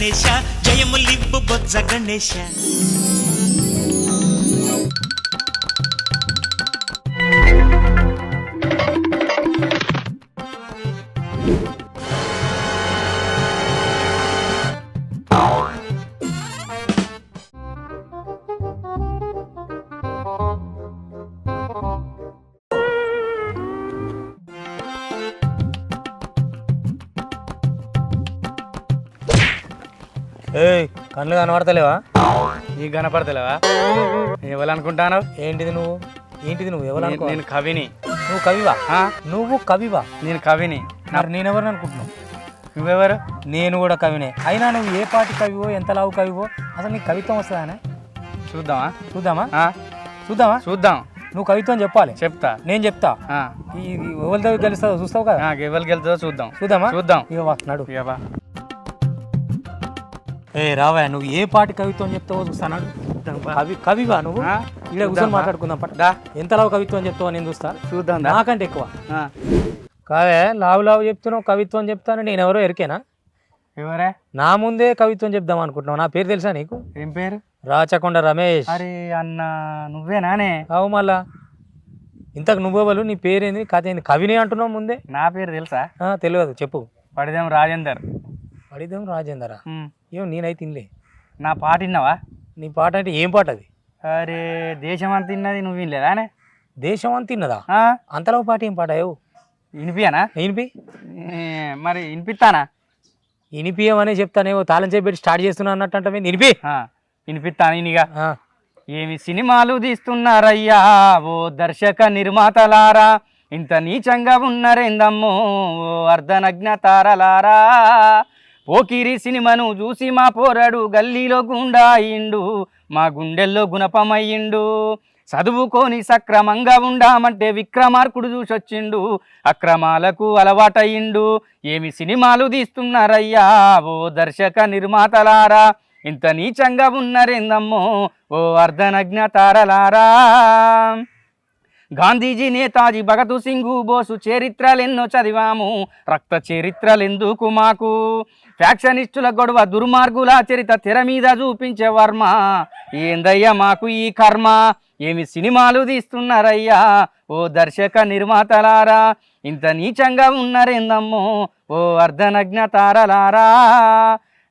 గణేశ జయములివ్వు బొజ్జ గణేశ. కళ్ళు కనబడతలేవా నీకు కనపడతలేవా ఎవరు అనుకుంటాను ఏంటిది నువ్వు? ఏంటిది నువ్వు? ఎవరు అనుకో నేను కవిని. నువ్వు కవివా? ఆ? నువ్వు కవివా? నేను కవిని. మరి నేనెవరిని అనుకుంటున్నావు నువ్వెవరు? నేను కూడా కవినే. అయినా నువ్వు ఏ పాటి కవివో ఎంత లావు కవివో అసలు నీకు కవిత్వం వస్తుందానే చూద్దామా? చూద్దామా? ఆ? చూద్దామా? చూద్దాం. నువ్వు కవిత్వం చెప్పాలి. చెప్తా. నేను చెప్తా. ఈ ఈ ఎవరి దగ్గర గెలుస్తావో చూస్తావు కదా? ఎవరికి వెళ్తుందో చూద్దాం. చూద్దామా? చూద్దాం. ఇక వా, నడు. ఇక బా. ఏ రావా నువ్వు ఏ పాటి కవిత్వం చెప్తావో చూస్తాను? కవి కవివా నువ్వు? ఇక్కడ కూర్చొని మాట్లాడుకుందాం పట్ట. దా. ఎంత లావు కవిత్వం చెప్తావో నేను చూస్తా. చూద్దాం. నాకంటే ఎక్కువ. కావే లావు లావు చెప్తున్నావు కవిత్వం చెప్తాను నేను ఎవరో ఎరికేనా? ఎవరే? నా ముందే కవిత్వం చెప్దాం అనుకుంటున్నావు. నా పేరు తెలుసా నీకు? ఏం పేరు? రాచకొండ రమేష్. అరే అన్న నువ్వేనానే అవు మళ్ళా. ఇంతకు నువ్వెవరు నీ పేరేంది? కథ ఏంది? కవిని అంటున్నావు ముందే? నా పేరు తెలుసా? ఆ, తెలియదు చెప్పు. పడిదేం రాజేందర్. పడిదేం రాజేందరా. ఏం నేనైతే తినలే. నా పాట విన్నావా? నీ పాట అంటే ఏం పాట అది? అరే దేశం అంత తిన్నది నువ్వు వినలేదానే దేశం అంత తిన్నదా? అంతలో పాట ఏం పాట ఏవు వినిపియనా ఇనిపి ఏ, మరి వినిపిస్తానా ఇనిపియమనే చెప్తానేవో తాళం చేసి పెట్టి స్టార్ట్ చేస్తున్నా అన్నట్టు అంటే ఇనిపి ఆ, వినిపిస్తాను ఇనిగా. ఏమి సినిమాలు తీస్తున్నారయ్యా ఓ దర్శక నిర్మాతలారా ఇంత నీచంగా ఉన్నారేందమ్మో ఓ అర్ధనగ్న తారలారా ఓకిరి సినిమాను చూసి మా పోరాడు గల్లీలో గుండా మా గుండెల్లో గుణపమయ్యిండు. చదువుకొని సక్రమంగా ఉండామంటే విక్రమార్కుడు చూసొచ్చిండు అక్రమాలకు అలవాటయ్యిండు. ఏమి సినిమాలు తీస్తున్నారయ్యా ఓ దర్శక నిర్మాతలారా ఇంత నీచంగా ఉన్నారేందమ్మో ఓ అర్ధనజ్ఞ తారలారా గాంధీజీ నేతాజీ భగత్ సింగు బోసు చరిత్రలెన్నో చదివాము. రక్త చరిత్రలెందుకు మాకు? ఫ్యాక్షనిస్టుల గొడవ దుర్మార్గుల చరిత్ర తెర మీద చూపించే వర్మ. ఏందయ్యా మాకు ఈ కర్మ? ఏమి సినిమాలు తీస్తున్నారయ్యా? ఓ దర్శక నిర్మాతలారా ఇంత నీచంగా ఉన్నారేందమ్మో? ఓ అర్ధనగ్న తారలారా.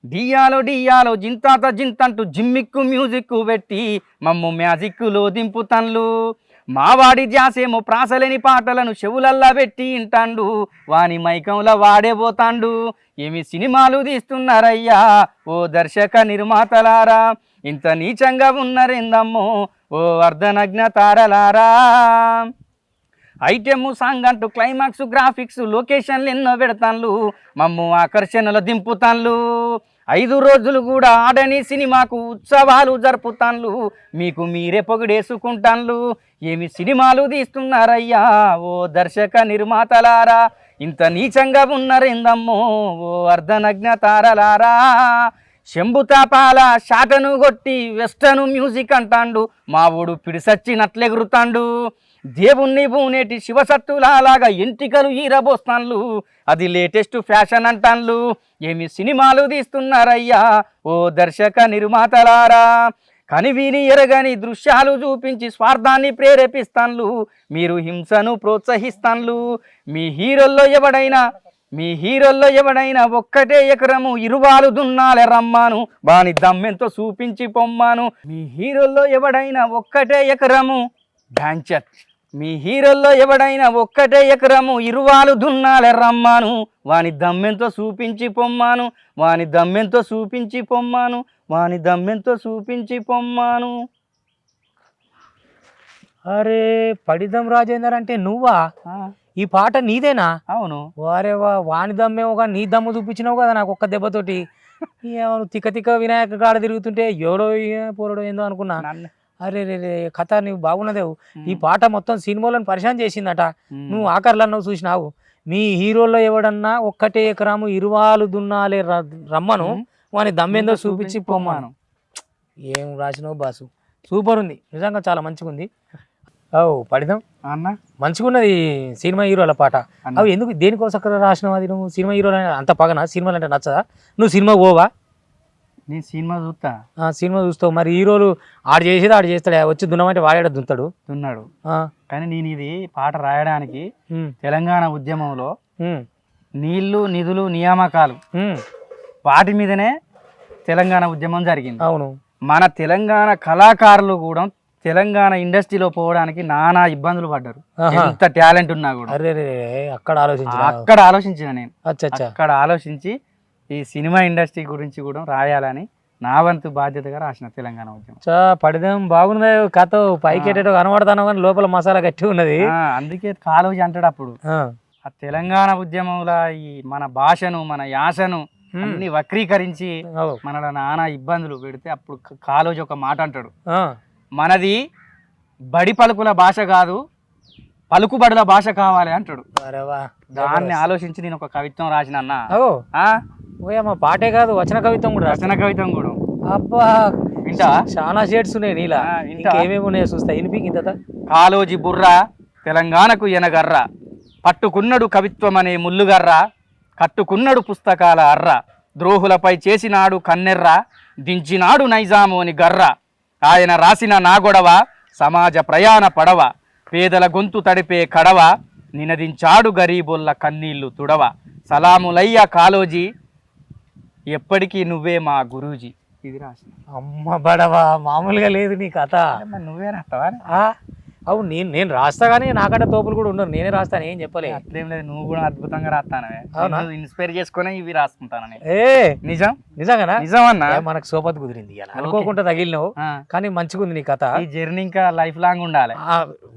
డియాలో డియాలో జింతాత జింతంటూ జిమ్మిక్కు మ్యూజిక్ పెట్టి మమ్ము మ్యాజిక్లో దింపుతన్లు మావాడి జాసేమో ప్రాసలేని పాటలను చెవులల్లా పెట్టి ఇంటాండు. వాని మైకంలో వాడే పోతాండు. ఏమి సినిమాలు తీస్తున్నారయ్యా? ఓ దర్శక నిర్మాతలారా ఇంత నీచంగా ఉన్నారేందమ్మో? ఓ అర్ధనగ్న తారలారా. ఐటెమ్ సాంగ్ అంటూ క్లైమాక్స్ గ్రాఫిక్స్ లొకేషన్లు ఎన్నో పెడతాన్లు మమ్ము ఆకర్షణలో దింపుతాన్లు ఐదు రోజులు కూడా ఆడని సినిమాకు ఉత్సవాలు జరుపుతాన్లు. మీకు మీరే పొగిడేసుకుంటాన్లు. ఏమి సినిమాలు తీస్తున్నారయ్యా? ఓ దర్శక నిర్మాతలారా ఇంత నీచంగా ఉన్నారేందమ్మో? ఓ అర్ధనగ్న తారలారా. శంభుతాపాల షాటను కొట్టి వెస్టర్న్ మ్యూజిక్ అంటాండు. మావుడు పిడిసచ్చినట్లెగురుతాండు. దేవుణ్ణి పూనేటి శివసత్తులాగా ఎంటికలు ఈరబోస్తాన్లు. అది లేటెస్ట్ ఫ్యాషన్ అంటాన్లు. ఏమి సినిమాలు తీస్తున్నారయ్యా? ఓ దర్శక నిర్మాతలారా కనివిని ఎరగని దృశ్యాలు చూపించి స్వార్థాన్ని ప్రేరేపిస్తాన్లు. మీరు హింసను ప్రోత్సహిస్తాన్లు. మీ హీరోల్లో ఎవడైనా మీ హీరోల్లో ఎవడైనా ఒక్కటే ఎకరము ఇరువాలు దున్నాలే రమ్మాను. వాని దమ్మెంతో చూపించి పొమ్మాను. మీ హీరోల్లో ఎవడైనా ఒక్కటే ఎకరము డాంచర్ మీ హీరోల్లో ఎవడైనా ఒక్కటే ఎకరము ఇరువాలు దున్నాలే రమ్మాను. వాని దమ్మెంతో చూపించి పొమ్మాను. వాని దమ్మెంతో చూపించి పొమ్మాను. వాని దమ్మెంతో చూపించి పొమ్మాను. అరే పడిదం రాజేందర్ అంటే నువ్వా? ఈ పాట నీదేనా? అవును. వారే వాని దమ్మేమో కానీ నీ దమ్ము చూపించినావు కదా నాకు ఒక్క దెబ్బతోటి. తిక్క తిక్క వినాయక కాడ తిరుగుతుంటే ఎవడో పోరడో ఏందో అనుకున్నా. అరే రే రే కథ నువ్వు బాగున్నదేవు. ఈ పాట మొత్తం సినిమాలను పరిశాన్ చేసిందట. నువ్వు ఆకర్లు అన్నావు చూసినావు. మీ హీరోల్లో ఎవడన్నా ఒక్కటే ఎకరాము ఇరువాలు దున్నాలే రమ్మను. వాని దమ్మేందో చూపించి పొమ్మాను. ఏం రాసినావు బాసు? సూపర్ ఉంది. నిజంగా చాలా మంచిగా ఉంది ఓ పడిదాం. అన్న? మంచిగున్నది సినిమా హీరోల పాట. అవి ఎందుకు దేనికోసం రాసినావు అది నువ్వు? సినిమా హీరోలు అంత పగనా? సినిమాలు అంటే నచ్చదా? నువ్వు సినిమా పోవా? నేను సినిమా చూస్తా. సినిమా చూస్తావు. మరి హీరోలు ఆడు చేసేది ఆడు చేస్తాడు. వచ్చి దున్నమంటే వాడాడు దుంతాడు ఉన్నాడు ఆ, కానీ నేను ఇది పాట రాయడానికి తెలంగాణ ఉద్యమంలో నీళ్ళు నిధులు నియామకాలు వాటి మీదనే తెలంగాణ ఉద్యమం జరిగింది. అవును. మన తెలంగాణ కళాకారులు కూడా తెలంగాణ ఇండస్ట్రీలో పోవడానికి నానా ఇబ్బందులు పడ్డారు. ఎంత టాలెంట్ ఉన్నా కూడా. అక్కడ ఆలోచించా అక్కడ ఆలోచించిన నేను. అక్కడ ఆలోచించి ఈ సినిమా ఇండస్ట్రీ గురించి కూడా రాయాలని నా వంతు బాధ్యతగా రాసిన తెలంగాణ ఉద్యమం. చా పడిదేం బాగుంది కథ పైకి ఎటేటో కనబడతాను కానీ లోపల మసాలా గట్టి ఉన్నది. అందుకే కాలోజీ అంటాడు అప్పుడు ఆ, తెలంగాణ ఉద్యమంలో ఈ మన భాషను మన యాసను అన్ని వక్రీకరించి మనలో నానా ఇబ్బందులు పెడితే అప్పుడు కాలోజీ ఒక మాట అంటాడు. మనది బడి పలుకుల భాష కాదు పలుకుబడుల భాష కావాలి అంటాడు. దాన్ని ఆలోచించి నేను ఒక కవిత్వం రాసిన అన్న. ఓయమ్మ పాటే కాదు వచన కవిత్వం కూడా. రచన కవిత్వం కూడా. అబ్బా వింటా? చాలా షేడ్స్ ఉన్నాయి నీలా. వింటా. ఇంకేమేమి ఉన్నాయో చూస్తా ఇంత కాలోజీ బుర్ర తెలంగాణకు ఎనగర్ర పట్టుకున్నడు కవిత్వం అనే ముల్లుగర్ర కట్టుకున్నడు పుస్తకాల అర్ర ద్రోహులపై చేసినాడు కన్నెర్ర దించినాడు నైజాము అని గర్ర. ఆయన రాసిన నా గొడవ సమాజ ప్రయాణ పడవ పేదల గొంతు తడిపే కడవ నినదించాడు గరీబుల్ల కన్నీళ్ళు తుడవ. సలాములయ్య కాలోజీ ఎప్పటికీ నువ్వే మా గురూజీ. ఇది రాసిన. అమ్మ బడవా మామూలుగా లేదు నీ కథ. నువ్వే రాస్తావా? ఆ, అవును నేను నేను రాస్తా కానీ నాకంటే తోపులు కూడా ఉండరు. నేనే రాస్తాను ఏం చెప్పలే. అట్లేం లేదు నువ్వు కూడా అద్భుతంగా రాస్తానవే. అవునా? ఇన్స్పైర్ చేసుకునే ఇవి రాసుకుంటాను నేను ఏ! నిజం? నిజంగానా? నిజం అన్న మనకు సోపతి కుదిరింది ఇవాళ అనుకోకుండా తగిలినావు. కానీ మంచిగా ఉంది నీ కథ. ఈ జర్నీ ఇంకా లైఫ్ లాంగ్ ఉండాలి.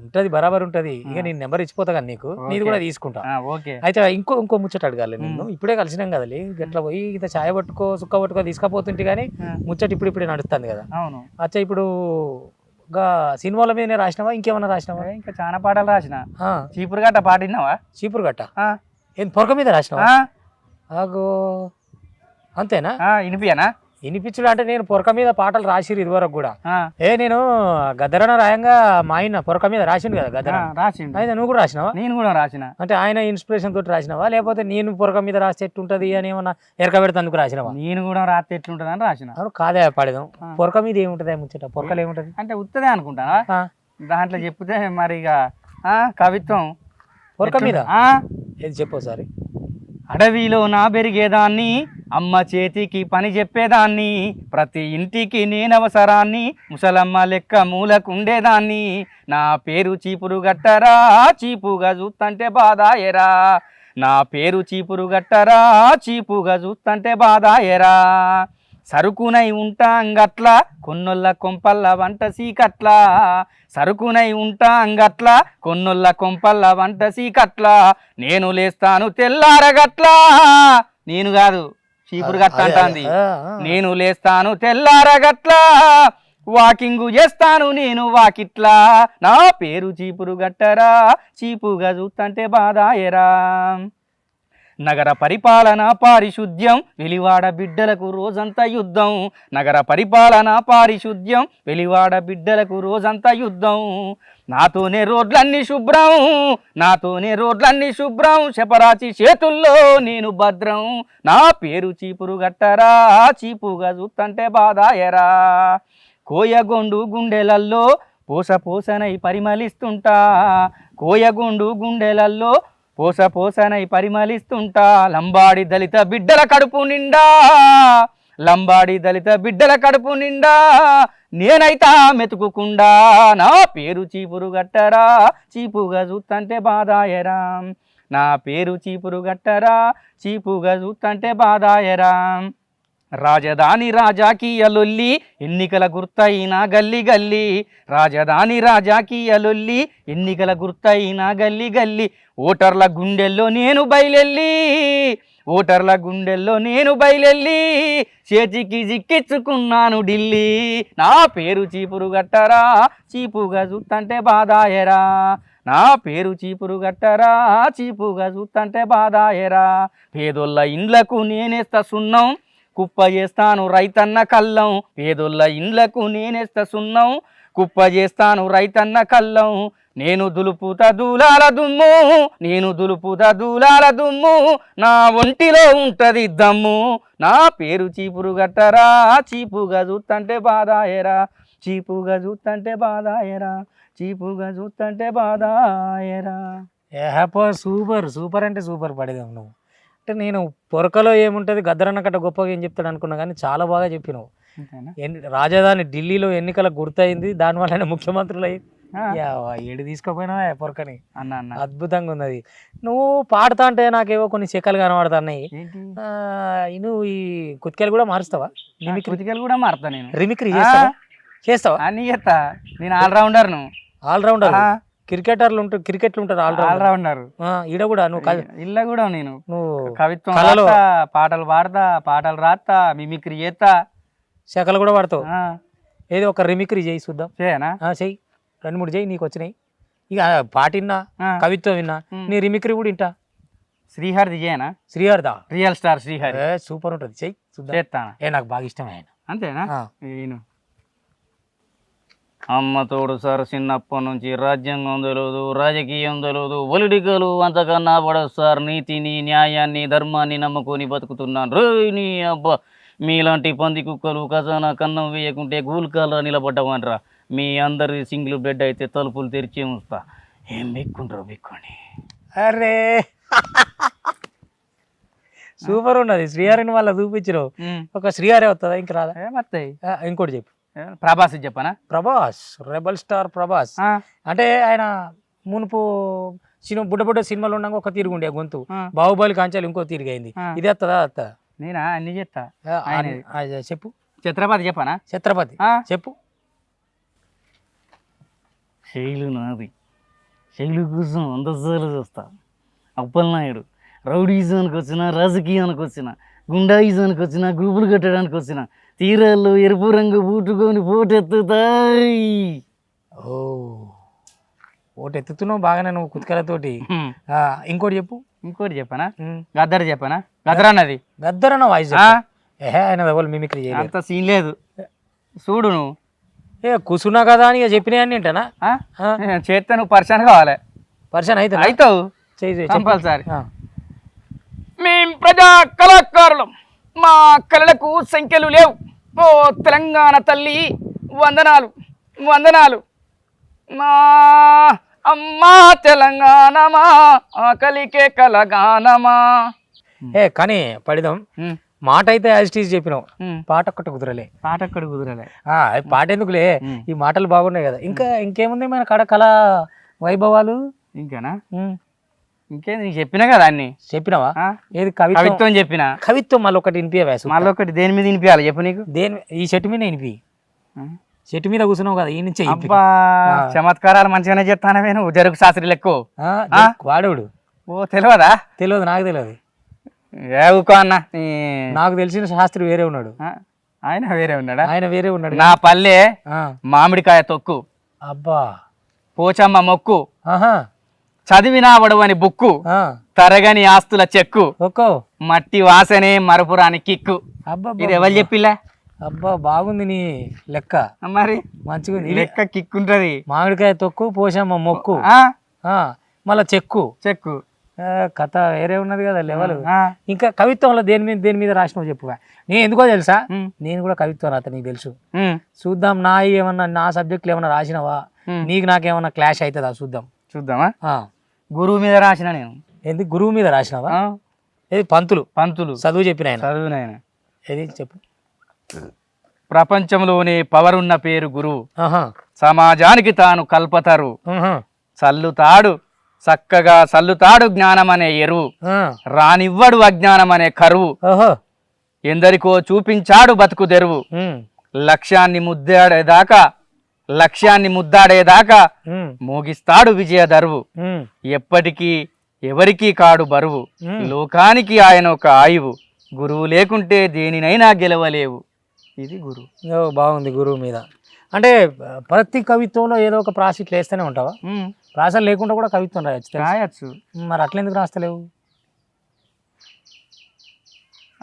ఉంటది బరాబర్ ఉంటది. ఇక నేను నెంబర్ ఇచ్చిపోతా కానీ నీకు. నీది. కూడా తీసుకుంటా. ఓకే. అయితే ఇంకో ఇంకో ముచ్చట అడగాలి నిన్ను ఇప్పుడే కలిసినాం కదలే గట్ల పోయి ఇంత ఛాయ పట్టుకో సుక్క పట్టుకో తీసుకపోతుంటే కానీ ముచ్చట ఇప్పుడు ఇప్పుడే నడుస్తుంది కదా. అవును. అచ్చా ఇప్పుడు సినిమాల మీదనే రాసినావా? ఇంకేమన్నా రాసినావా? ఇంకా చాలా పాటలు రాసిన. చీపురు గట్ట పాటినావా చీపురు గట్ట? ఏం పొరక మీద రాసినావా? ఆగో అంతేనా? ఆ, ఇనిపియనా వినిపించుడు అంటే నేను పొరక మీద పాటలు రాసిరు ఇదివరకు కూడా. ఏ నేను గద్దరన రాయంగా మా ఆయన పొరక మీద రాసిండు కదా గద్దర రాసిండు. అయితే నువ్వు కూడా రాసినావా? నేను కూడా రాసిన. అంటే ఆయన ఇన్స్పిరేషన్ తోటి రాసినావా? లేకపోతే నేను పొరక మీద రాస్తే ఎట్టుంటది అని ఏమన్నా ఎరక పెడితే రాసినావా? నేను కూడా రాత్రి ఎట్లుంటుందని రాసిన. అవును కాదే పడదాం. పొరక మీద ఏముంటది ముచ్చట? పొరకలు ఏముంటది? అంటే ఉత్తదే అనుకుంటానా? ఆ, దాంట్లో చెప్తే మరి ఇక ఆ, కవిత్వం పొరక మీద? ఏది చెప్పు ఒకసారి. అడవిలో నా పెరిగేదాన్ని అమ్మ చేతికి పని చెప్పేదాన్ని ప్రతి ఇంటికి నేనవసరాన్ని ముసలమ్మ లెక్క మూలకుండేదాన్ని. నా పేరు చీపురు గట్టరా చీపుగా చూస్తంటే బాధాయరా. నా పేరు చీపురు గట్టరా చీపుగా చూస్తంటే బాధాయరా. సరుకునై ఉంటాం గట్ల కొన్నొల్ల కొంపల్ల వంట సీకట్ల. సరుకునై ఉంటాం గట్ల కొన్నొల్ల కొంపల్ల వంట సీకట్ల. నేను లేస్తాను తెల్లారగట్ల. నేను కాదు చీపురు గట్ట అదే, అంటాంది. నేను లేస్తాను తెల్లారగట్ల. వాకింగు చేస్తాను నేను వాకిట్లా. నా పేరు చీపురు గట్టరా చీపుగా చూస్తంటే బాధాయరా. నగర పరిపాలన పారిశుద్ధ్యం వెలివాడ బిడ్డలకు రోజంతా యుద్ధం. నగర పరిపాలన పారిశుద్ధ్యం వెలివాడ బిడ్డలకు రోజంతా యుద్ధం. నాతోనే రోడ్లన్నీ శుభ్రం నాతోనే రోడ్లన్నీ శుభ్రం. శపరాచి చేతుల్లో నేను భద్రం. నా పేరు చీపురు గట్టరా చీపుగా చూస్తంటే బాధాయరా. కోయగొండు గుండెలల్లో పోస పోసనై పరిమళిస్తుంటా. కోయగొండు గుండెలల్లో పోస పోసనై పరిమళిస్తుంటా. లంబాడి దళిత బిడ్డల కడుపు నిండా. లంబాడి దళిత బిడ్డల కడుపు నిండా. నేనైతా మెతుకుకుండా. నా పేరు చీపురు గట్టరా. చీపుగా చూస్తంటే బాధాయరా. నా పేరు చీపురు గట్టరా. చీపుగా చూస్తంటే బాధాయరా. రాజధాని రాజాకీయలొల్లి ఎన్నికల గుర్తయిన గల్లి గల్లి. రాజధాని రాజాకీయలొల్లి ఎన్నికల గుర్తయిన గల్లి గల్లి. ఓటర్ల గుండెల్లో నేను బయలెల్లి ఓటర్ల గుండెల్లో నేను బయలెల్లి. చేతికి చిక్కించుకున్నాను ఢిల్లీ. నా పేరు చీపురు గట్టరా చీపుగా చూస్తంటే బాధాయరా. నా పేరు చీపురు గట్టరా చీపుగా చూస్తంటే బాధాయరా. పేదోళ్ళ ఇండ్లకు నేనేస్తా సున్నం కుప్ప చేస్తాను రైతన్న కళ్ళం పేదోళ్ళ ఇండ్లకు నేనేస్తా సున్నం. కుప్ప చేస్తాను రైతన్న కళ్ళం నేను దులుపుత దూలాల దుమ్ము. నేను దులుపుత దూలాల దుమ్ము. నా ఒంటిలో ఉంటది దమ్ము. నా పేరు చీపురు గట్టరా. చీపుగా చూస్తంటే బాధాయరా. చీపుగా చూస్తంటే బాధాయరా. చీపుగా చూస్తంటే బాధాయరా. ఏహపో సూపర్. సూపర్ అంటే సూపర్ పడేదాం నువ్వు. అంటే నేను పొరకలో ఏముంటుంది గద్దరన్న కట్ట గొప్పగా ఏం చెప్తాడు అనుకున్నా కానీ చాలా బాగా చెప్పినావు. రాజధాని ఢిల్లీలో ఎన్నికలకు గుర్తయింది దానివల్ల ముఖ్యమంత్రులు అయ్యి. ఏడు తీసుకుపోయినా పొరకని. అన్న అన్న. అద్భుతంగా ఉన్నది. నువ్వు పాడుతా అంటే నాకేవో కొన్ని శకలు కనబడుతున్నాయి. నువ్వు ఈ కుతికలు కూడా మారుస్తావా? కృతికలు కూడా మారుతా నేను. రిమిక్రీ చేస్తావా? చేస్తావా? అన్ని చేస్తా నేను ఆల్రౌండర్ను ఆల్రౌండర్ క్రికెటర్లు ఉంటారు క్రికెట్లు ఉంటారు ఆల్రౌండర్ ఈడ కూడా నువ్వు ఇల్ల కూడా నేను. నువ్వు కవిత్వం పాటలు పాడతా పాటలు రాస్తా మిమిక్రీ చేస్తా. శకలు కూడా పడతావు ఏదో ఒక రిమిక్రీ చేయి చూద్దాం. చేయనా? ఆ, చెయ్యి. రెండు మూడు చెయ్యి నీకు వచ్చినాయి. ఇక పాట విన్నా కవిత్వం విన్నా. నీ రిమిక్రీ కూడా వింటా. శ్రీహరిది చేయనా? శ్రీహరిదా? Real star Srihari. సూపర్ ఉంటుంది. చెయ్యి చూద్దాం. ఏ నాకు బాగా ఇష్టమే ఆయన. అంతేనా. నేను అమ్మ తోడు సార్ చిన్నప్పటి నుంచి రాజ్యాంగం తెలియదు రాజకీయం తెలియదు పొలిటికల్ అంతకన్నా పడదు సార్. నీతిని న్యాయాన్ని ధర్మాన్ని నమ్ముకొని బతుకుతున్నాను. రోయ్ నీ అబ్బా! మీలాంటి పంది కుక్కలు ఖజానా కన్నం వేయకుంటే గూల్కాల నిలబడ్డవనరా. మీ అందరి సింగిల్ బెడ్ అయితే తలుపులు తెరిచి ఉంచుతా ఏం బిక్కుంటారు బిక్కోండి అరే! సూపర్ ఉన్నది. శ్రీహరిని వాళ్ళ చూపించినావు ఒక శ్రీహరి వస్తుందా ఇంక రాదా ఏమత్తాయి ఇంకోటి చెప్పు. ప్రభాస్ చెప్పనా? Prabhas rebel star Prabhas. అంటే ఆయన మునుపు సినిమా బుడ్డ బుడ్డ సినిమాలు ఉండగా ఒక తిరుగుండే గొంతు. బాహుబలి కాంచాలు ఇంకో తిరిగైంది ఆ. ఇది వస్తుందా వస్తుందా నేనా? అన్ని చెప్తా. చెప్పు. ఛత్రపతి చెప్పనా? ఛత్రపతి? చెప్పు. శైలు నాది. శైలు కోసం అందసార్లు చూస్తా. అప్పలనాయుడు రౌడీజానికి వచ్చిన రాజకీయానికి వచ్చిన గుండాయిజానికి వచ్చిన గ్రూపులు కట్టడానికి వచ్చిన తీరాల్లో ఎరుపు రంగు పూటుకొని పోటెత్తుతాయి ఓ ఒకటి ఎత్తుతున్నావు బాగానే నువ్వు కుతికలతోటి. ఇంకోటి చెప్పు. ఇంకోటి చెప్పనా. గద్దర్ చెప్పనా? గద్దర్ అన్నది. గద్దరన్న వాయిస్ ఆ? ఏహే ఆయన ఎవరు మిమిక్రీ అంత సీన్ లేదు. చూడు నువ్వు. ఏ కూర్చున్నా కదా అని ఇక చెప్పినాయని ఏంటనా? చేస్తే నువ్వు పరిచయం కావాలి. పరిచయం అయితే అవుతావు. కంపల్సరీ. మేం ప్రజా కళాకారులం. మా కళలకు సంఖ్యలు లేవు. ఓ తెలంగాణ తల్లి వందనాలు వందనాలు. మా అమ్మా తెలంగాణమా ఆకలికే కలగానమా. ఏ కానీ పడిదాం మాట అయితే యాజిటీస్ చెప్పినావు. పాట ఒక్కటి కుదరలే. పాట అక్కడ కుదరలే పాట ఎందుకులే. ఈ మాటలు బాగున్నాయి కదా. ఇంకా ఇంకేముంది మన కడ కళ వైభవాలు? ఇంకానా? ఇంకేం నీకు చెప్పినా కదా అన్ని? చెప్పినావా? ఆ? ఏది కవిత్వం? కవిత్వం చెప్పిన? కవిత్వం మళ్ళీ ఒకటి వినిపించే వేసు మళ్ళీ ఒకటి దేని మీద వినిపించాలి చెప్పు నీకు. దేని ఈ చెట్టు మీద వినిపి? చెట్టు మీద కూర్చున్నావు కదా ఈ నుంచే వినిపి. అబ్బా ఆ. చమత్కారాలు మంచిగానే చెప్తానవే నువ్వు జరుగు శాస్త్రి లెక్కో. ఆ? వాడవుడు? ఓ తెలియదా తెలియదు నాకు తెలియదు ఏ ఊకో అన్న నీ నాకు తెలిసిన శాస్త్రి వేరే ఉన్నాడు. ఆ, ఆయన వేరే ఉన్నాడా? ఆయన వేరే ఉన్నాడు. నా పల్లె ఆ, మామిడికాయ తొక్కు. అబ్బా. పోచమ్మ మొక్కు. ఆహా. చదివినా వడవని బుక్కు తరగని ఆస్తుల చెక్కు మట్టి వాసనే మరపురాని కిక్కు. అబ్బా ఇది ఎవరు చెప్పిలే అబ్బా బాగుంది నీ లెక్క. మరి? మంచిగా లెక్క కిక్ ఉంటది మామిడికాయ తొక్కు పోషమ్మ మొక్కు. మళ్ళా చెక్కు. చెక్కు. కథ వేరే ఉన్నది కదా లెవెల్. ఇంకా కవిత్వంలో దేని మీద దేని మీద రాసినావు చెప్పు నేను ఎందుకో తెలుసా? నేను కూడా కవిత్వం రాత నీకు తెలుసు. చూద్దాం నా ఏమన్నా నా సబ్జెక్టులు ఏమన్నా రాసినావా. నీకు నాకేమన్నా క్లాష్ అవుతుందా? చూద్దాం. చూద్దామా? గురువు మీద రాసిన నేను. ఏంది? గురువు మీద రాసినావా? ఏది? పంతులు. పంతులు. చదువు చెప్పిన ఆయన. చదువు ఏది? చెప్పు. ప్రపంచంలోనే పవర్ ఉన్న పేరు గురువు. సమాజానికి తాను కల్పతరు. చల్లుతాడు. చక్కగా చల్లుతాడు జ్ఞానం అనే ఎరువు రానివ్వడు అజ్ఞానం అనే కరువు. ఓహో. ఎందరికో చూపించాడు బతుకు తెరువు. లక్ష్యాన్ని ముద్దాడేదాకా లక్ష్యాన్ని ముద్దాడేదాకా మోగిస్తాడు విజయ దరువు ఎప్పటికీ ఎవరికీ కాడు బరువు. లోకానికి ఆయన ఒక ఆయువు. గురువు లేకుంటే దేనినైనా గెలవలేవు. ఇది గురువు. బాగుంది గురువు మీద. అంటే ప్రతి కవిత్వంలో ఏదో ఒక ప్రాస ఇట్లా వేస్తూనే ఉంటావా? ప్రాసలు లేకుండా కూడా కవిత్వం రాయొచ్చు? రాయచ్చు. మరి అట్లెందుకు రాస్తలేవు?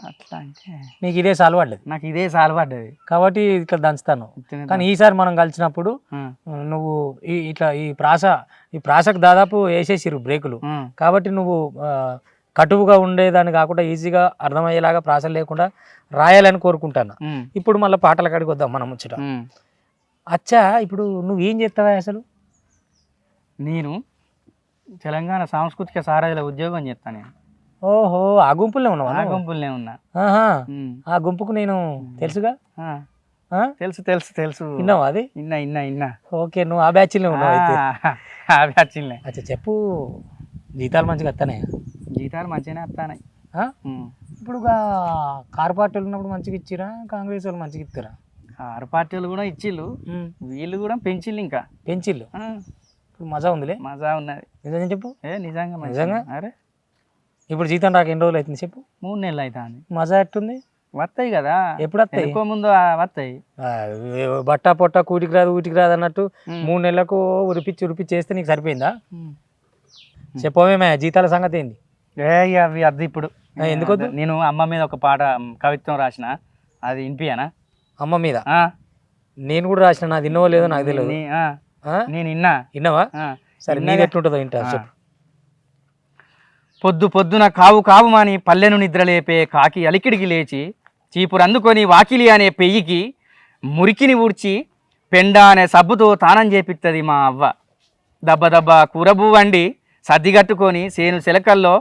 అట్లా అంటే నీకు ఇదే సాల్వ్ పడ్డది నాకు ఇదే సాలు పడ్డది కాబట్టి ఇట్లా దంచుతాను. కానీ ఈసారి మనం కలిసినప్పుడు నువ్వు ఈ ఇట్లా ఈ ప్రాస ఈ ప్రాసకు దాదాపు వేసేసిరు బ్రేకులు. కాబట్టి నువ్వు కటువుగా ఉండేదాన్ని కాకుండా ఈజీగా అర్థమయ్యేలాగా ప్రాస లేకుండా రాయాలని కోరుకుంటాను. ఇప్పుడు మళ్ళీ పాటల కాడికి వద్దాం మనం ముచ్చట. అచ్చా ఇప్పుడు నువ్వు ఏం చేస్తావా అసలు? నేను తెలంగాణ సాంస్కృతిక సారథిలో ఉద్యోగం చేస్తాను నేను. ఓహో ఆ గుంపుల్లో ఉన్నావా ఆ? గుంపులనే ఉన్నా. ఆ గుంపుకు నేను తెలుసుగా? ఆ, ఆ? తెలుసు తెలుసు తెలుసు. విన్నావా అది? ఇన్నా ఇన్నా ఇన్నా ఓకే నువ్వు ఆ బ్యాచ్లో ఉన్నావు అవి వచ్చిందిలే అచ్చా చెప్పు. జీతాలు మంచిగా వస్తానే జీతాలు మంచిగానే వస్తాయి ఇప్పుడు కార్ పార్టీలు ఉన్నప్పుడు మంచిగా ఇచ్చిరా? కాంగ్రెస్ వాళ్ళు మంచిగా ఇస్తారా కారు పార్టీలు కూడా ఇచ్చిళ్ళు. వీళ్ళు కూడా పెంచిళ్ళు ఇంకా. ఆ, ఇప్పుడు మజా ఉందిలే? మజా ఉన్నది. నిజం చెప్పు. ఏ నిజంగా నిజంగా? అరే. ఇప్పుడు జీతం రాక ఎన్ని రోజులు అవుతుంది చెప్పు? మూడు నెలలు అవుతుంది మజా ఎట్టుంది? వస్తాయి కదా. ఎప్పుడు వస్తాయి ఎక్కువ ముందు వస్తాయి బట్ట పొట్ట కూటికి రాదు ఊటికి రాదు అన్నట్టు. మూడు నెలలకు ఉరిపిచ్చి ఉరిపిచ్చి చేస్తే నీకు సరిపోయిందా? చెప్పవేమే జీతాల సంగతి ఏంది? ఏ అవి అద్దు ఇప్పుడు. ఆ, ఎందుకొద్దు? నేను అమ్మ మీద ఒక పాట కవిత్వం రాసిన. అది వినిపియానా అమ్మ మీద? ఆ, నేను కూడా రాసిన నాది విన్నవో లేదో నాకు తెలియదు? నేను విన్నా. విన్నావా? సరే నీది ఎట్లుంటుందో ఆ. చెప్పు. పొద్దు పొద్దున కావు కావు మాని పల్లెను నిద్రలేపే కాకి అలికిడికి లేచి చీపురందుకొని వాకిలి అనే పెయ్యికి మురికిని ఊడ్చి పెండ అనే సబ్బుతో తానం చేపిస్తుంది మా అవ్వ. దబ్బ దబ్బ కూరబూ వండి సర్దిగట్టుకొని సేను శిలకల్లో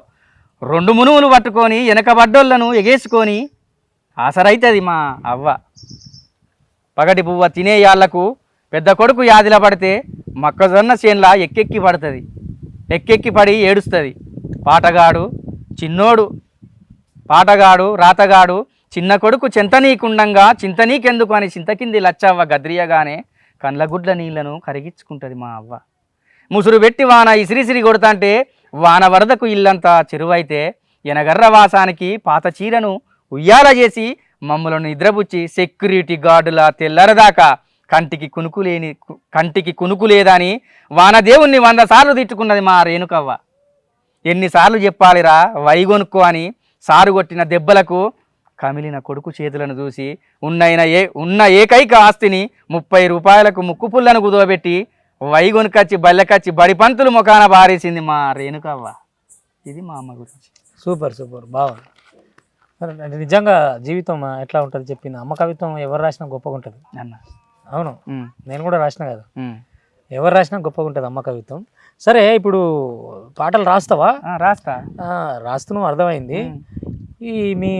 రెండు మునుములు పట్టుకొని వెనకబడ్డోళ్ళను ఎగేసుకొని ఆసరైతుంది మా అవ్వ. పగటి పువ్వ తినే యాళ్ళకు పెద్ద కొడుకు యాదిల పడితే మొక్కజొన్న చేన్లా ఎక్కెక్కి పడుతుంది. ఎక్కెక్కి పడి ఏడుస్తుంది. పాటగాడు చిన్నోడు పాటగాడు రాతగాడు చిన్న కొడుకు చింతనీకుండంగా చింతనీకెందుకు అని చింతకింది లచ్చవ్వ గద్రియగానే కండ్లగుడ్ల నీళ్ళను కరిగించుకుంటుంది మా అవ్వ. ముసురు పెట్టి వాన ఇసిరిసిరి కొడతాంటే వాన వరదకు ఇల్లంతా చెరువైతే ఎనగర్ర వాసానికి పాత చీరను ఉయ్యాల చేసి మమ్మలను నిద్రపుచ్చి సెక్యూరిటీ గార్డులా తెల్లరదాకా కంటికి కునుకు లేని కు- కంటికి కునుకు లేదని వానదేవుణ్ణి వంద సార్లు తిట్టుకున్నది మా రేణుకవ్వ. ఎన్నిసార్లు చెప్పాలిరా వైగొనుక్కో అని సారు కొట్టిన దెబ్బలకు కమిలిన కొడుకు చేతులను చూసి ఉన్నైన ఏ ఉన్న ఏకైక ఆస్తిని ముప్పై రూపాయలకు ముక్కు పుల్లను కుదవబెట్టి వైగొనుకచ్చి బల్లెకచ్చి బడి పంతులు ముఖాన బారేసింది మా రేణుకవ్వ. ఇది మా అమ్మ గురించి. Super super. బాగుంది. అంటే నిజంగా జీవితం ఎట్లా ఉంటుంది చెప్పింది అమ్మ కవిత్వం ఎవరు రాసినా గొప్పగా ఉంటుంది. అన్న. అవును. నేను కూడా రాసిన కదా. ఎవరు రాసినా గొప్పగా ఉంటుంది అమ్మ కవిత్వం. సరే ఇప్పుడు పాటలు రాస్తావా? రాస్తా. రాస్తున్నావు అర్థమైంది. ఈ మీ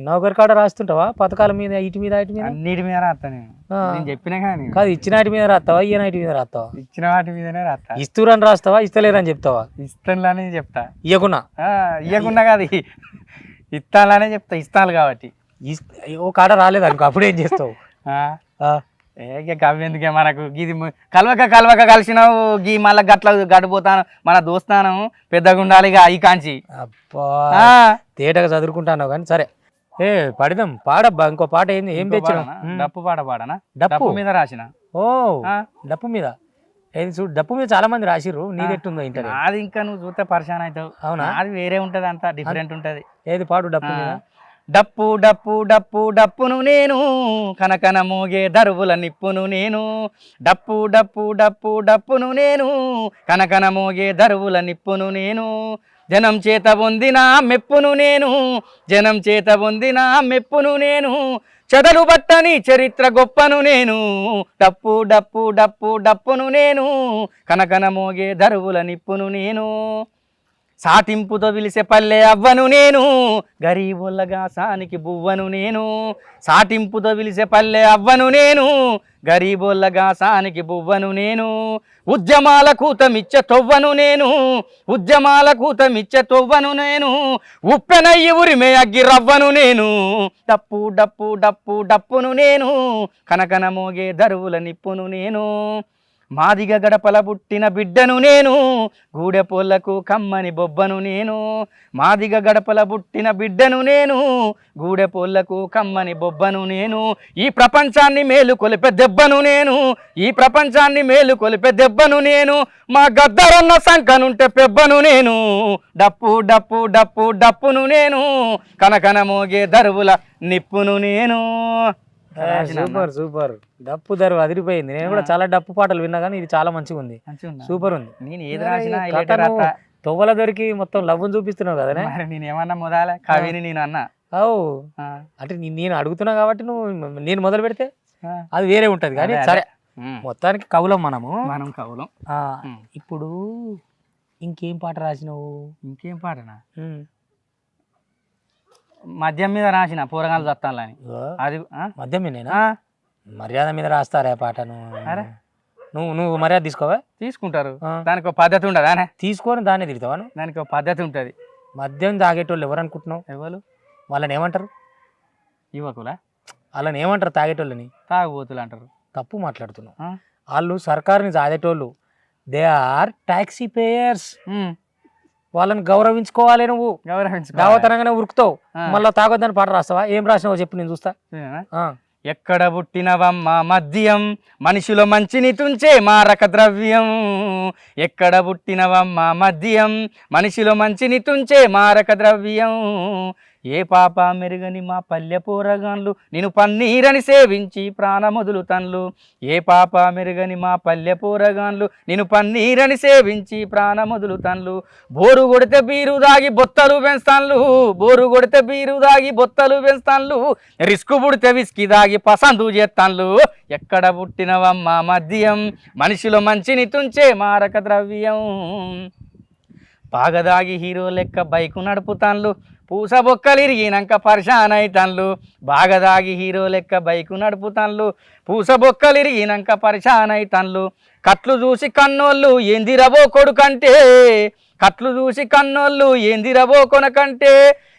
నౌకర్ కాడ రాస్తుంటావా? పథకాల మీద ఇటు మీద ఇటు మీద? అన్నిటి మీద రాస్తా నేను. చెప్పినా కానీ కాదు ఇచ్చిన వాటి మీద రాస్తావా? ఈ నాటి మీద రాస్తావా? ఇచ్చిన వాటి మీదనే రాస్తా. ఇస్తురని రాస్తావా? ఇస్తలేరని చెప్తావా? ఇస్తానులానే చెప్తా. ఇయ్యకున్నా? ఆ, ఇయ్యకుండా కాదు. ఇస్తానులానే చెప్తా. ఇస్తాను కాబట్టి. ఓ కాడ రాలేదు అనుకో అప్పుడు ఏం చేస్తావు? ఇక గవ్వెందుకే మనకు? గీది కలవక కలవక కలిసినావు గీ మళ్ళా గట్ల గడిపోతాను మన దోస్తానం పెద్దగా ఉండాలి ఇక ఈ కాంచి. అబ్బా తేటగా చదువుకుంటాను కానీ సరే. ఏ పడిదాం పాడబ్బా ఇంకో పాట ఏంది? ఏం? ఉమ్. డప్పు పాట పాడనా? డప్పు? మీద రాసిన. ఓ డప్పు మీద? ఏది చూడు డప్పు మీద చాలా మంది రాసిర్రు. నీదెట్టుందో ఇంటర్ నాది ఇంకా నువ్వు చూస్తే పరిశాన్ అవుతావు. అవునా? నాది వేరే ఉంటది అంతా డిఫరెంట్ ఉంటది. ఏది పాడు డప్పు మీద? డప్పు డప్పు డప్పు డప్పును నేను కనకన మోగే దరువుల నిప్పును నేను. డప్పు డప్పు డప్పు డప్పును నేను కనకన మోగే దరువుల నిప్పును నేను. జనం చేత పొందిన మెప్పును నేను జనం చేత పొందిన మెప్పును నేను. చెదలు బట్టని చరిత్ర గొప్పను నేను డప్పు డప్పు డప్పు డప్పును నేను కనకన మోగే దరువుల నిప్పును నేను. సాటింపుతో పిలిసే పల్లె అవ్వను నేను గరీబుల్లగా సానికి బువ్వను నేను. సాటింపుతో పిలిసే పల్లె అవ్వను నేను గరీబుల్లగా సానికి బువ్వను నేను. ఉద్యమాల కూతమిచ్చ తొవ్వను నేను ఉద్యమాల కూతమిచ్చ తొవ్వను నేను. ఉప్పెనయ్యి ఉరిమే అగ్గి రవ్వను నేను డప్పు డప్పు డప్పు డప్పును నేను. కనకన మోగే దరువుల నిప్పును నేను. మాదిగ గడపల పుట్టిన బిడ్డను నేను గూడెపోళ్ళకు కమ్మని బొబ్బను నేను. మాదిగ గడపల పుట్టిన బిడ్డను నేను గూడెపోళ్ళకు కమ్మని బొబ్బను నేను. ఈ ప్రపంచాన్ని మేలు కొలిపే దెబ్బను నేను ఈ ప్రపంచాన్ని మేలు కొలిపే దెబ్బను నేను. మా గద్దరున్న సంకనుంటే పెబ్బను నేను డప్పు డప్పు డప్పు డప్పును నేను. కనకన మోగే దరువుల నిప్పును నేను. Super super. డప్పు ధర అదిరిపోయింది. నేను కూడా చాలా డప్పు పాటలు విన్నా కానీ ఇది చాలా మంచిగా ఉంది? సూపర్ ఉంది. నేను ఏది రాసినా. తొవ్వల దొరికి మొత్తం లవ్వును చూపిస్తున్నావు కదనే? మరి నేను ఏమన్నా మొదలే? కవిని నేను అన్నా? అవు. అంటే నేను అడుగుతున్నా కాబట్టి నువ్వు నేను మొదలు పెడితే. అది వేరే ఉంటది కానీ సరే. మొత్తానికి కవులం మనము. మనం కవులం. ఇప్పుడు ఇంకేం పాట రాసినావు? ఇంకేం పాటనా. మద్యం మీద రాసిన పోరగాలు చత్తాలని. అది ఆ? మద్యమేనేనా ఆ, మర్యాద మీద రాస్తారా పాటను అరే. నువ్వు నువ్వు మర్యాద తీసుకోవా? తీసుకుంటారు. దానికి ఒక పద్ధతి ఉండదు తీసుకొని దాన్ని తిడతావా నువ్వు? దానికి ఒక పద్ధతి ఉంటుంది. మద్యం తాగేటోళ్ళు ఎవరు అనుకుంటున్నావు ఎవరు? వాళ్ళని ఏమంటారు? యువకులా? వాళ్ళని ఏమంటారు తాగేటోళ్ళని? తాగుబోతులు అంటారు. తప్పు మాట్లాడుతున్నావు? వాళ్ళు సర్కారుని తాగేటోళ్ళు దే ఆర్ ట్యాక్సీ పేయర్స్. వాళ్ళని గౌరవించుకోవాలి నువ్వు. గౌరవించుకోవాలి. దావతనంగానే ఉరుకుతావు. మళ్ళీ తాగొద్దని పాట రాస్తావా? ఏం రాసినావో చెప్పు నేను చూస్తా. ఎక్కడ పుట్టినవమ్మ మద్యం? మనిషిలో మంచిని తుంచే మారక ద్రవ్యం. ఎక్కడ పుట్టినవమ్మ మద్యం? మనిషిలో మంచిని తుంచే మారక ద్రవ్యం. ఏ పాప మెరుగని మా పల్లె పోరగాన్లు? నేను పన్నీరని సేవించి ప్రాణమొదులు తన్లు. ఏ పాప మెరుగని మా పల్లె పోరగాన్లు? నేను పన్నీరని సేవించి ప్రాణమొదులు తన్లు. బోరు కొడితే బీరు దాగి బొత్తలు పెంచుతాన్లు. బోరు కొడితే బీరు దాగి బొత్తలు పెంచుతాన్లు. రిస్క్ పుడితే విస్కి దాగి పసందు చేస్తాన్లు. ఎక్కడ పుట్టినవమ్మ మద్యం? మనిషిలో మంచిని తుంచే మారక ద్రవ్యం. బాగదాగి హీరో లెక్క బైకు నడుపుతాన్లు. పూస బొక్కలు ఇరిగినాక పరిశాన్ బాగా దాగి హీరో లెక్క బైకు నడుపుతాన్లు పూస బొక్కలు ఇరిగినాక పరిశాన్ కట్లు చూసి కన్నోళ్ళు ఏందిరబో కొడుకంటే. కట్లు చూసి కన్నోళ్ళు ఏందిరబో కొనకంటే.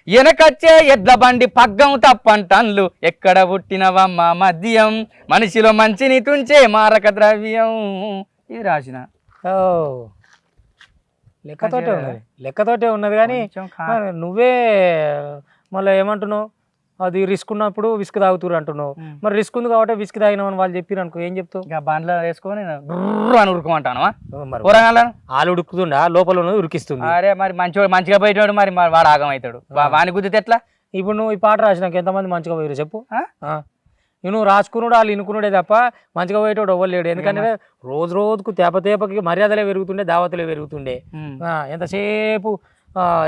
వెనకచ్చే ఎడ్ల బండి పగ్గం తప్పంటన్లు ఎక్కడ పుట్టినవమ్మ మద్యం? మనిషిలో మంచిని తుంచే మారక ద్రవ్యం. ఇది రాసిన? ఓ. లెక్కతోటే ఉన్నది. లెక్కతోటే ఉన్నది కానీ నువ్వే మళ్ళీ ఏమంటున్నావు? అది రిస్క్ ఉన్నప్పుడు విస్క్ తాగుతురు అంటున్నావు. మరి రిస్క్ ఉంది కాబట్టి విస్క్ తాగినామని వాళ్ళు చెప్పిరు అనుకో ఏం చెప్తావు? ఇక బండ్లో వేసుకొని అని ఉరుకోమంటాను ఆలు ఉడుకుతుండా? లోపల ఉన్నది ఉరికిస్తుంది. అరే మరి మంచివాడు మంచిగా పోయేటోడు మరి మరి వాడు ఆగం అవుతాడు. వాని గుద్దితే ఎట్లా? ఇప్పుడు నువ్వు ఈ పాట రాసినాక ఎంతమంది మంచిగా పోయారు చెప్పు. నువ్వు రాసుకున్నాడు వాళ్ళు ఇనుకున్నాడే తప్ప మంచిగా పోయేటోడు ఎవ్వరు లేడు. ఎందుకంటే రోజు రోజుకు తేప తేపకి మర్యాదలే పెరుగుతుండే దావతలే పెరుగుతుండే. ఎంతసేపు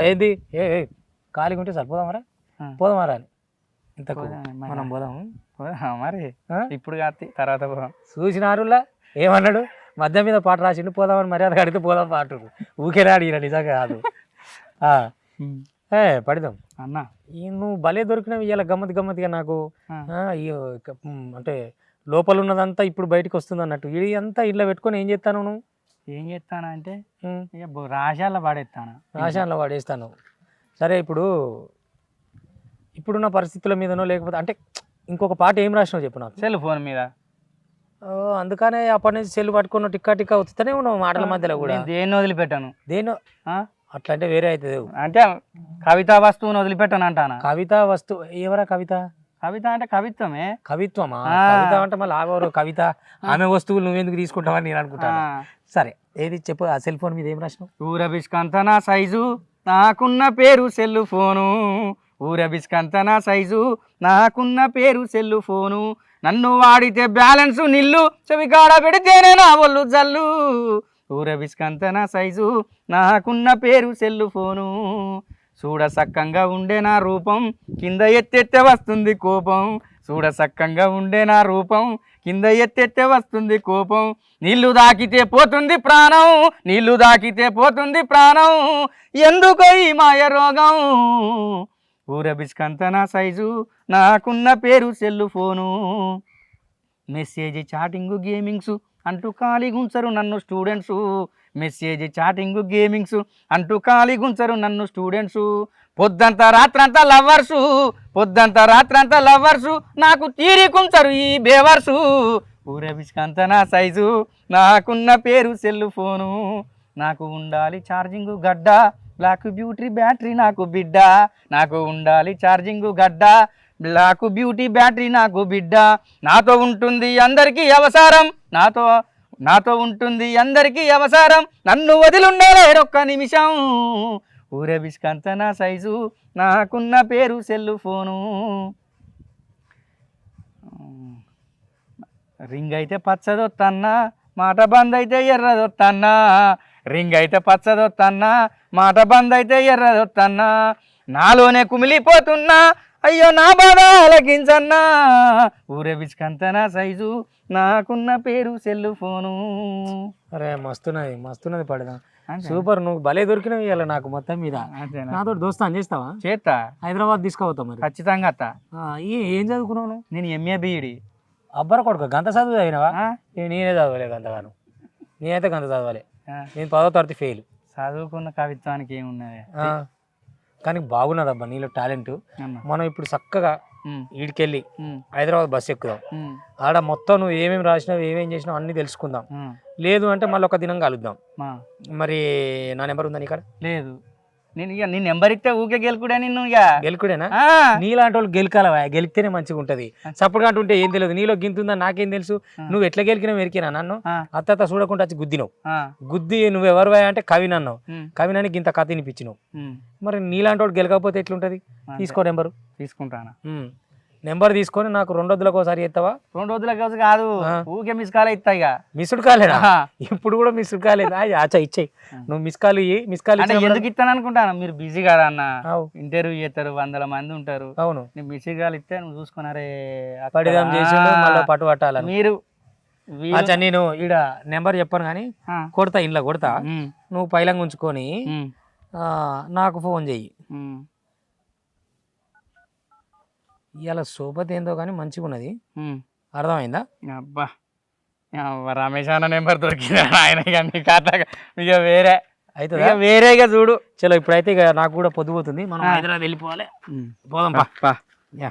ఏంది? ఏ ఖాళీగా ఉంటే సరిపోదామరా. పోదామరా అని ఇంతకు మరి. మనం పోదాం ఆ, మరి? ఇప్పుడు కాదు తర్వాత పోదాం. చూసినారులా? ఏమన్నాడు? మధ్య మీద పాట రాసిండు పోదామని మర్యాద కడితే పోదాం పాటు ఊకేనా అడిగిన నిజంగా కాదు. ఏ పడిదాం అన్న. ఈ నువ్వు భలే దొరికినవి ఇలా గమ్మత్ గమ్మత్తుగా నాకు. అంటే లోపల ఉన్నదంతా ఇప్పుడు బయటకు వస్తుంది అన్నట్టు. ఇది అంతా ఇంట్లో పెట్టుకొని ఏం చేస్తాను నువ్వు? ఏం చేస్తానంటే మ్, ఇక బో- రాశాల పడేస్తాను ఆశాన్లో వాడేస్తాను. సరే ఇప్పుడు ఇప్పుడున్న పరిస్థితుల మీదనో లేకపోతే అంటే ఇంకొక పాట ఏం రాసినావు చెప్పు నాకు. సెల్ ఫోన్ మీద. అందుకనే అప్పటి నుంచి సెల్ పట్టుకున్న టిక్కా టిక్కా వస్తూనే ఉన్నావు మాటల మధ్యలో కూడా. నేను దేన్ని వదిలిపెట్టాను? దేనో? అట్లా అంటే వేరే అవుతుంది అంటే కవితా వస్తువుని వదిలిపెట్టాను అంటానా? కవిత వస్తు ఎవరా కవిత? కవిత అంటే కవిత్వమే. కవిత్వమా. కవిత అంటే మళ్ళీ ఆగవరు. కవిత ఆమె వస్తువులు నువ్వెందుకు తీసుకుంటావని నేను అనుకుంటాను. సరే ఏది చెప్పు? ఆ సెల్ ఫోన్ మీద ఏం రాసినావు? ఊర బిస్కంత నా సైజు నాకున్న పేరు సెల్లు ఫోను. ఊర బిస్కంత నా సైజు నాకున్న పేరు సెల్లు ఫోను. నన్ను వాడితే బ్యాలెన్స్ నిల్లు చెవికాడ పెడితేనే నా ఒళ్ళు జల్లు. ఊర సైజు నాకున్న పేరు సెల్లు ఫోను చూడ సక్కంగా ఉండే నా రూపం కింద ఎత్తెత్తే వస్తుంది కోపం. చూడ సక్కంగా ఉండే నా రూపం కింద ఎత్తెత్తే వస్తుంది కోపం. నీళ్ళు దాకితే పోతుంది ప్రాణం నీళ్ళు దాకితే పోతుంది ప్రాణం. ఎందుకో ఈ మాయ రోగం? ఊరబిస్కంత నా సైజు నాకున్న పేరు cell phone message chatting gamings అంటూ ఖాళీగుంచరు నన్ను స్టూడెంట్స్. మెసేజ్ చాటింగ్ గేమింగ్స్ అంటూ ఖాళీగుంచరు నన్ను స్టూడెంట్స్. పొద్దంతా రాత్రంతా లవర్సు పొద్దంతా రాత్రంతా లవర్సు నాకు తీరికుంచరు ఈ బేవర్సు. ఊరే నా సైజు నాకున్న పేరు సెల్ ఫోను. నాకు ఉండాలి ఛార్జింగ్ గడ్డ బ్లాక్ బ్యూటీ బ్యాటరీ నాకు బిడ్డ. నాకు ఉండాలి ఛార్జింగ్ గడ్డ బ్లాక్ బ్యూటీ బ్యాటరీ నాకు బిడ్డ. నాతో ఉంటుంది అందరికీ అవసరం. నాతో నాతో ఉంటుంది అందరికీ అవసరం. నన్ను వదిలుండలేడొక్క నిమిషం. ఊరే బిస్కంత నా సైజు నాకున్న పేరు సెల్ ఫోను. రింగ్ అయితే పచ్చదొత్తన్నా మాట బంద్ అయితే ఎర్రదొత్తన్నా. రింగ్ అయితే పచ్చదొత్తన్నా మాట బంద్ అయితే ఎర్రదొత్తన్నా. నాలోనే కుమిలిపోతున్నా అయ్యో నా బాధ ఆలకించన్నా. ఊరే బిచ్కంతనా సైజు నాకున్న పేరు సెల్ ఫోను అరే మస్తున్నది మస్తున్నది పడదా. సూపర్ నువ్వు భలే దొరికినవి ఇవాళ నాకు మొత్తం మీద? నాతో దోస్తాను చేస్తావా? చేత్తా. హైదరాబాద్ తీసుకోవద్దాం మరి. ఖచ్చితంగా అత్త. ఏ- చదువుకున్నావు? నేను ఎంఏ బీఈడి. అబ్బర కొడుకు గంత చదువు చదివినవా? నేనే చదవలే గంతగాను. నేనైతే గంత చదవాలి. నేను పదో తరగతి ఫెయిల్. చదువుకున్న కవిత్వానికి ఏమున్నది? కానీ బాగున్నది అబ్బా నీలో టాలెంట్. మనం ఇప్పుడు చక్కగా ఈడికెళ్ళి హైదరాబాద్ బస్సు ఎక్కుదాం. ఆడ మొత్తం నువ్వు ఏమేమి రాసినావు ఏమేమి చేసినావు అన్నీ తెలుసుకుందాం. లేదు అంటే మళ్ళీ ఒక దినం కలుద్దాం. మరి నా నెంబర్ ఉందా ఇక్కడ లేదు. నేను ఇక నీ నెంబర్ ఇస్తే ఊకే గెలుకుడా నిన్ను ఇక గెలుకుడేనా? నీలాంటి వాళ్ళు గెలకాలవా? గెలిస్తేనే మంచిగా ఉంటది. సప్పుడు అంటుంటే ఏం తెలియదు నీలో గింతుందా నాకేం తెలుసు. నువ్వు ఎట్లా గెలికినావు ఎరికినా నన్ను? అత్త చూడకుండా వచ్చి గుద్దినావు. గుద్ది నువ్వు ఎవరు అంటే కవిని అన్నావు ఉమ్, కవినానికి ఇంత కథ వినిపించినావు. మరి నీలాంటి వాడు గెలకపోతే ఎట్లుంటది. తీసుకో నెంబరు. తీసుకుంటానా? నెంబర్ తీసుకొని నాకు రెండు రోజులకు ఒకసారి ఎత్తావా రెండు రోజుల కోసం కాదు. ఊకే మిస్ కాల్ ఇస్తా ఇక. మిస్డ్ కాలేదా ఆహా. ఇప్పుడు కూడా మిస్డ్ కాలేదు అచ్చా ఇచ్చేయి నువ్వు మిస్ కాల్ ఇయ్యి మిస్ కాల్ ఎందుకు ఇస్తాను అనుకుంటాను మీరు బిజీ కదా అన్న. ఇంటర్వ్యూ చేస్తారు వందల మంది ఉంటారు. అవును. నేను బిజీ కాల్ ఇస్తే నువ్వు చూసుకున్నారే. పడిదాం మళ్ళీ పట్టు పట్టాలని. మీరు అచ్చా నేను ఈడ నెంబర్ చెప్పాను కానీ కొడతా ఇంట్లో కొడతా. నువ్వు పైలంగా ఉంచుకొని నాకు ఫోన్ చెయ్యి. ఇవాళ సోపతి ఏందో కానీ మంచిగా ఉన్నది. అర్థమైందా? అబ్బా. రమేష్ అన్న నెంబర్ దొరికిందా? ఆయన ఇక ఖాతా ఇక వేరే. అయితే వేరేగా చూడు. చలో ఇప్పుడైతే ఇక నాకు కూడా పొద్దుపోతుంది మనం హైదరాబాద్ వెళ్ళిపోవాలి. పోదాం పా. యా.